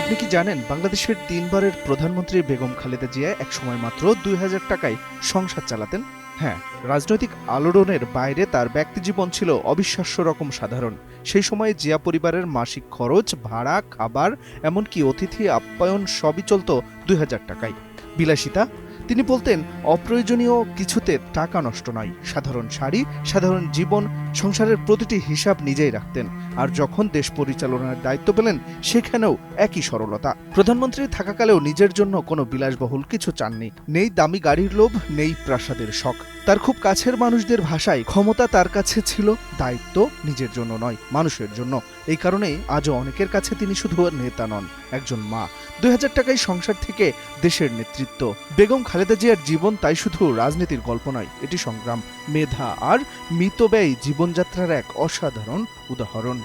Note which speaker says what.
Speaker 1: আপনি কি জানেন বাংলাদেশের তিনবারের প্রধানমন্ত্রী বেগম খালেদা জিয়া এক সময় মাত্র দুই হাজার টাকায় সংসার চালাতেন? হ্যাঁ রাজনৈতিক আলোড়নের বাইরে তার ব্যক্তিজীবন ছিল অবিশ্বাস্য রকম সাধারণ। সেই সময়ে জিয়া পরিবারের মাসিক খরচ, ভাড়া, খাবার, এমনকি অতিথি আপ্যায়ন সবই চলত দুই হাজার টাকায়। বিলাসিতা তিনি বলতেন, অপ্রয়োজনীয় কিছুতে টাকা নষ্ট নয়। সাধারণ শাড়ি, সাধারণ জীবন, সংসারের প্রতিটি হিসাব নিজেই রাখতেন। আর যখন দেশ পরিচালনার দায়িত্ব পেলেন, সেখানেও একই সরলতা। প্রধানমন্ত্রী থাকাকালেও নিজের জন্য কোনো বিলাসবহুল কিছু চাননি। নেই দামি গাড়ির লোভ, নেই প্রাসাদের শখ। তার খুব কাছের মানুষদের ভাষায় ক্ষমতা তার কাছে ছিল, দায়িত্ব নিজের জন্য নয়, মানুষের জন্য। এই কারণে আজও অনেকের কাছে তিনি শুধু নেতা নন, একজন মা। দুই হাজার টাকায় সংসার থেকে দেশের নেতৃত্ব। বেগম খালেদা জিয়ার জীবন তাই শুধু রাজনীতির গল্প নয়, এটি সংগ্রাম, মেধা আর মিতব্যয়ী জীবনযাত্রার এক অসাধারণ উদাহরণ।